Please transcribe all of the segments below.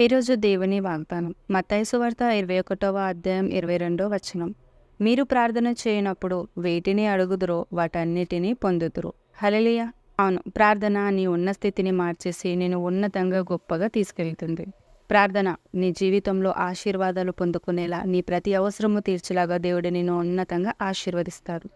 ఈరోజు దేవుని వాగ్దానం. మతైసు వార్త ఇరవై ఒకటవ అధ్యాయం ఇరవై రెండో వచనం. మీరు ప్రార్థన చేయనప్పుడు వేటిని అడుగుదురో వాటన్నిటినీ పొందుదురు. హలలియ అవును ప్రార్థన నీ ఉన్న స్థితిని మార్చేసి నేను ఉన్నతంగా గొప్పగా తీసుకెళ్తుంది. ప్రార్థన నీ జీవితంలో ఆశీర్వాదాలు పొందుకునేలా నీ ప్రతి అవసరము తీర్చేలాగా దేవుడు నిన్ను ఉన్నతంగా ఆశీర్వదిస్తాడు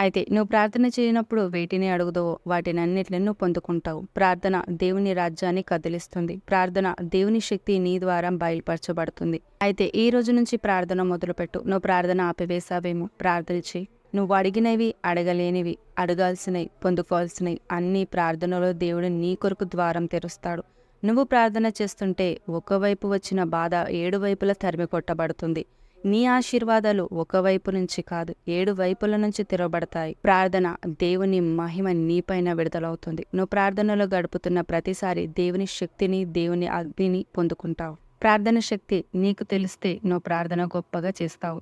అయితే నువ్వు ప్రార్థన చేయనప్పుడు వేటిని అడుగుదవో వాటిని అన్నిటిని నువ్వు పొందుకుంటావు. ప్రార్థన దేవుని రాజ్యాన్ని కదిలిస్తుంది. ప్రార్థన దేవుని శక్తి నీ ద్వారా బయలుపరచబడుతుంది. అయితే ఈ రోజు నుంచి ప్రార్థన మొదలుపెట్టు. నువ్వు ప్రార్థన ఆపివేశావేమో. ప్రార్థన చేయి. నువ్వు అడిగినవి అడగలేనివి అడగాల్సినవి పొందుకోవాల్సినవి అన్ని ప్రార్థనలో దేవుడు నీ కొరకు ద్వారం తెరుస్తాడు. నువ్వు ప్రార్థన చేస్తుంటే ఒకవైపు వచ్చిన బాధ ఏడు వైపులా తరిమి కొట్టబడుతుంది నీ ఆశీర్వాదాలు ఒకవైపు నుంచి కాదు ఏడు వైపుల నుంచి తిరగబడతాయి. ప్రార్థన దేవుని మహిమ నీపైన విడుదలవుతుంది. నువ్వు ప్రార్థనలో గడుపుతున్న ప్రతిసారి దేవుని శక్తిని దేవుని అగ్నిని పొందుకుంటావు. ప్రార్థన శక్తి నీకు తెలిస్తే నువ్వు ప్రార్థన గొప్పగా చేస్తావు.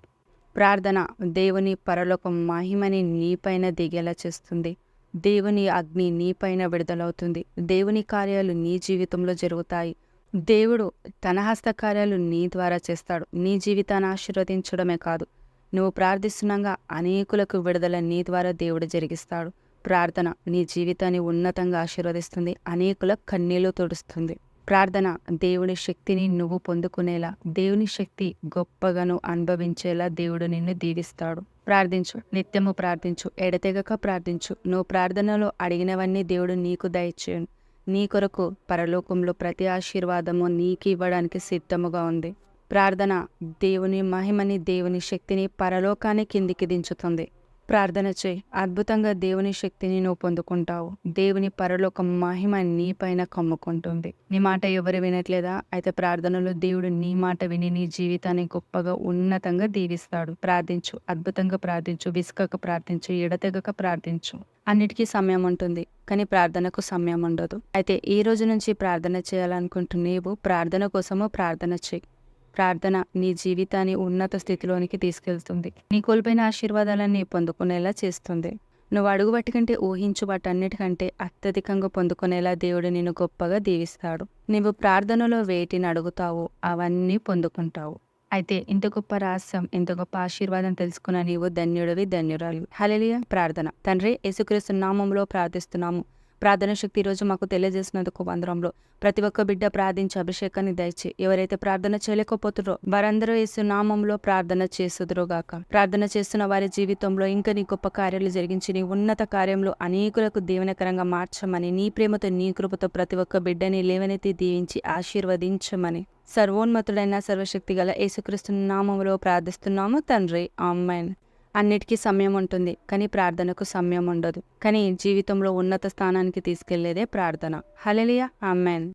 ప్రార్థన దేవుని పరలోక మహిమని నీపైన దిగేలా చేస్తుంది. దేవుని అగ్ని నీపైన విడుదలవుతుంది. దేవుని కార్యాలు నీ జీవితంలో జరుగుతాయి. దేవుడు తన హస్తకార్యాలు నీ ద్వారా చేస్తాడు. నీ జీవితాన్ని ఆశీర్వదించడమే కాదు. నువ్వు ప్రార్థిస్తున్నాగా అనేకులకు విడుదల నీ ద్వారా దేవుడు జరిగిస్తాడు. ప్రార్థన నీ జీవితాన్ని ఉన్నతంగా ఆశీర్వదిస్తుంది. అనేకుల కన్నీళ్ళు తుడుస్తుంది. ప్రార్థన దేవుని శక్తిని నువ్వు పొందుకునేలా దేవుని శక్తి గొప్పగాను అనుభవించేలా దేవుడు నిన్ను దీవిస్తాడు. ప్రార్థించు నిత్యము ప్రార్థించు ఎడతెగక ప్రార్థించు. నువ్వు ప్రార్థనలో అడిగినవన్నీ దేవుడు నీకు దయచేయను. నీ కొరకు పరలోకంలో ప్రతి ఆశీర్వాదము నీకు ఇవ్వడానికి సిద్ధముగా ఉంది. ప్రార్థన దేవుని మహిమని దేవుని శక్తిని పరలోకాన్ని కిందికి దించుతుంది. ప్రార్థన చేయి. అద్భుతంగా దేవుని శక్తిని నువ్వు పొందుకుంటావు. దేవుని పరలోక మహిమ నీ పైన కమ్ముకుంటుంది. నీ మాట ఎవరు వినట్లేదా? అయితే ప్రార్థనలో దేవుడు నీ మాట విని నీ జీవితాన్ని గొప్పగా ఉన్నతంగా దీవిస్తాడు. ప్రార్థించు. అద్భుతంగా ప్రార్థించు. విసుకక ప్రార్థించు. ఎడతెగక ప్రార్థించు. అన్నిటికీ సమయం ఉంటుంది. కానీ ప్రార్థనకు సమయం ఉండదు. అయితే ఈ రోజు నుంచి ప్రార్థన చేయాలనుకుంటున్నావు నీవు ప్రార్థన కోసము ప్రార్థన చేయి. ప్రార్థన నీ జీవితాన్ని ఉన్నత స్థితిలోనికి తీసుకెళ్తుంది. నీ కోల్పోయిన ఆశీర్వాదాలన్నీ పొందుకునేలా చేస్తుంది. నువ్వు అడుగు కంటే ఊహించు వాటన్నిటికంటే అత్యధికంగా పొందుకునేలా దేవుడు నిన్ను గొప్పగా దీవిస్తాడు. నువ్వు ప్రార్థనలో వేటిని అడుగుతావు అవన్నీ పొందుకుంటావు. అయితే ఇంత గొప్ప రహస్యం ఇంత గొప్ప ఆశీర్వాదం తెలుసుకున్న నీవు ధన్యుడివి ధన్యురాలు హలలియ ప్రార్థన. తండ్రి యేసుక్రీస్తు నామంలో ప్రార్థిస్తున్నాము. ప్రార్థన శక్తి ఈరోజు మాకు తెలియజేసినందుకు వందరంలో ప్రతి ఒక్క బిడ్డ ప్రార్థించి అభిషేకాన్ని దయచి ఎవరైతే ప్రార్థన చేయలేకపోతురో వారందరూ యేసు నామంలో ప్రార్థన చేసుదురో గాక. ప్రార్థన చేస్తున్న వారి జీవితంలో ఇంకా నీ గొప్ప కార్యాలు జరిగించి నీ ఉన్నత కార్యంలో అనేకులకు దీవెనకరంగా మార్చమని నీ ప్రేమతో నీ కృపతో ప్రతి ఒక్క బిడ్డని లేవనెత్తి దీవించి ఆశీర్వదించమని. సర్వోన్మతుడైన సర్వశక్తి గల యేసుక్రీస్తు నామంలో ప్రార్థిస్తున్నాము తండ్రి. ఆమెన్. అన్నిటికీ సమయం ఉంటుంది. కానీ ప్రార్థనకు సమయం ఉండదు. కానీ జీవితంలో ఉన్నత స్థానానికి తీసుకెళ్ళేదే ప్రార్థన. హలలియా అమ్మాన్